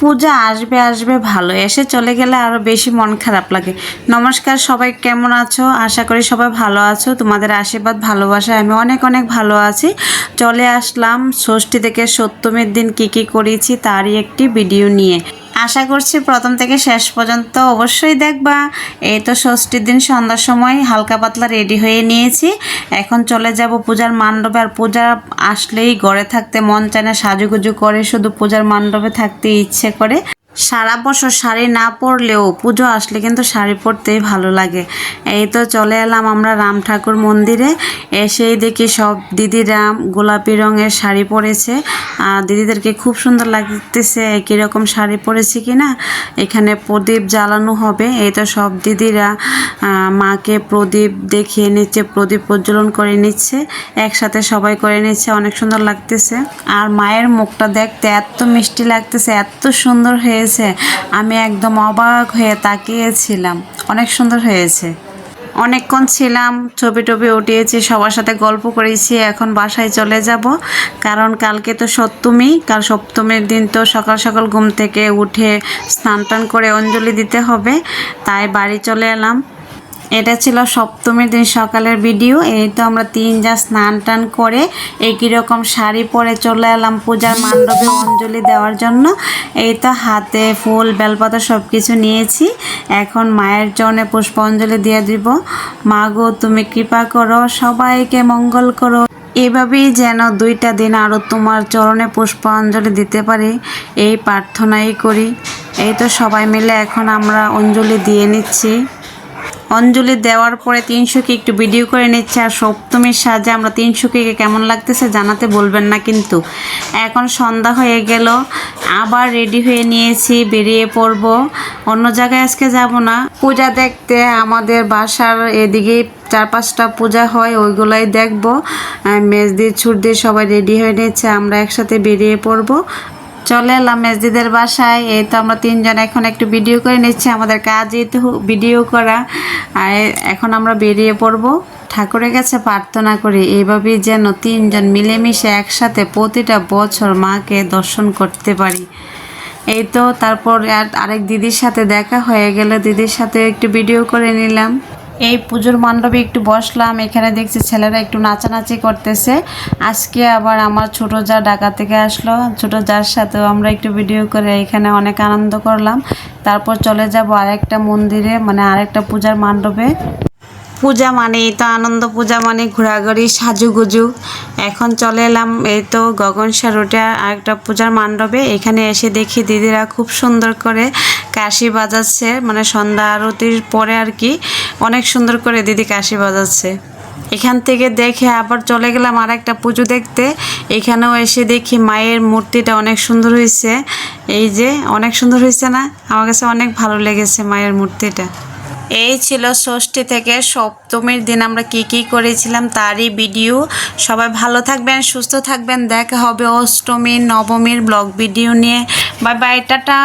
পূজা আসবে আসবে ভালো এসে চলে গেলে আরও বেশি মন খারাপ লাগে। নমস্কার, সবাই কেমন আছো? আশা করি সবাই ভালো আছো। তোমাদের আশীর্বাদ, ভালোবাসায় আমি অনেক অনেক ভালো আছি। চলে আসলাম ষষ্ঠী থেকে সপ্তমীর দিন কি কি করেছি তারই একটি ভিডিও নিয়ে। আশা করছি প্রথম থেকে শেষ পর্যন্ত অবশ্যই দেখবা। এই তো ষষ্ঠীর দিন সন্ধ্যার সময় হালকা পাতলা রেডি হয়ে নিয়েছি। এখন চলে যাব পূজার মণ্ডপে আর পূজা আসলেই ঘরে থাকতে মন চায় না, সাজুগুজু করে শুধু পূজার মণ্ডপে থাকতে ইচ্ছে করে। সারা বছর শাড়ি না পরলেও পুজো আসলে কিন্তু শাড়ি পরতেই ভালো লাগে। এই তো চলে এলাম আমরা রাম ঠাকুর মন্দিরে। এসেই দেখি সব দিদিরা গোলাপি রঙের শাড়ি পরেছে। আর দিদিদেরকে খুব সুন্দর লাগতেছে একই রকম শাড়ি পরেছে কি না এখানে প্রদীপ জ্বালানো হবে। এই তো সব দিদিরা মাকে প্রদীপ দেখিয়ে নিচ্ছে, প্রদীপ প্রজ্বলন করে নিচ্ছে। একসাথে সবাই করে নিচ্ছে, অনেক সুন্দর লাগতেছে। আর মায়ের মুখটা দেখতে এত মিষ্টি লাগতেছে, এত সুন্দর হয়েছে। আমি একদম অবাক হয়ে তাকিয়েছিলাম। অনেক সুন্দর হয়েছে। অনেকক্ষণ ছিলাম, ছবি টবি উঠিয়েছি, সবার সাথে গল্প করেছি, এখন বাসায় চলে যাব। কারণ কালকে তো সপ্তমী, কাল সপ্তমীর দিন তো সকাল সকাল ঘুম থেকে উঠে স্নান টান করে অঞ্জলি দিতে হবে, তাই বাড়ি চলে এলাম। এটা ছিল সপ্তমীর দিন সকালের ভিডিও। এই তো আমরা তিন যা স্নান টান করে একই রকম শাড়ি পরে চলে এলাম পূজার মণ্ডপে অঞ্জলি দেওয়ার জন্য। এই তো হাতে ফুল, বেলপাতা সব কিছু নিয়েছি। এখন মায়ের চরণে পুষ্পাঞ্জলি দিয়ে দিব। মা গো, তুমি কৃপা করো, সবাইকে মঙ্গল করো। এভাবেই যেন দুইটা দিন আরও তোমার চরণে পুষ্পাঞ্জলি দিতে পারি, এই প্রার্থনাই করি। এই তো সবাই মিলে এখন আমরা অঞ্জলি দিয়ে নিচ্ছি। অঞ্জলি দেওয়ার পরে তিনশোকে একটু ভিডিও করে নিচ্ছে, আর সপ্তমীর সাজে আমরা তিনশোকে কেমন লাগতেছে জানাতে বলবেন না কিন্তু। এখন সন্ধ্যা হয়ে গেল, আবার রেডি হয়ে নিয়েছি, বেরিয়ে পড়ব। অন্য জায়গায় আজকে যাব না। পূজা দেখতে, আমাদের বাসার এদিকে চার পাঁচটা পূজা হয়, ওইগুলাই দেখব। মেজদি ছুট দিয়ে সবাই রেডি হয়ে নিচ্ছে, আমরা একসাথে বেরিয়ে পড়ব। চলে এলাম মেজদিদের বাসায়। এই তো আমরা তিনজন এখন একটু ভিডিও করে নিচ্ছি আমাদের কাজই তো ভিডিও করা। আর এখন আমরা বেরিয়ে পড়ব। ঠাকুরের কাছে প্রার্থনা করি এইভাবেই যেন তিনজন মিলেমিশে একসাথে প্রতিটা বছর মাকে দর্শন করতে পারি। এই তো তারপর আর- আরেক দিদির সাথে দেখা হয়ে গেল। দিদির সাথে একটু ভিডিও করে নিলাম। এই পুজোর মণ্ডপে একটু বসলাম, এখানে দেখছি ছেলেরা একটু নাচানাচি করতেছে। আজকে আবার আমার ছোট যা ঢাকা থেকে আসলো, ছোট যার সাথেও আমরা একটু ভিডিও করে এখানে অনেক আনন্দ করলাম। তারপর চলে যাব আরেকটা মন্দিরে মানে আরেকটা পূজার মণ্ডপে। পূজা মানেই তো আনন্দ পূজা মানে ঘোরাঘুরি, সাজুগুজু। এখন চলে এলাম এই তো গগনসা রোডে আরেকটা পূজার মণ্ডপে। এখানে এসে দেখি দিদিরা খুব সুন্দর করে কাশি বাজাচ্ছে মানে সন্ধ্যা আরতির পরে আর কি অনেক সুন্দর করে দিদি কাশি বাজাচ্ছে। এখান থেকে দেখে আবার চলে গেলাম আর একটা পুজো দেখতে। এখানেও এসে দেখি মায়ের মূর্তিটা অনেক সুন্দর হয়েছে এই যে, অনেক সুন্দর হয়েছে না? আমার কাছে অনেক ভালো লেগেছে মায়ের মূর্তিটা। এই ছিল ষষ্ঠী থেকে সপ্তমীর দিন। আমরা কি কি করেছিলাম তারই ভিডিও। সবাই ভালো থাকবেন, সুস্থ থাকবেন। দেখা হবে অষ্টমীর নবমীর ব্লগ ভিডিও নিয়ে। Bye bye, tata.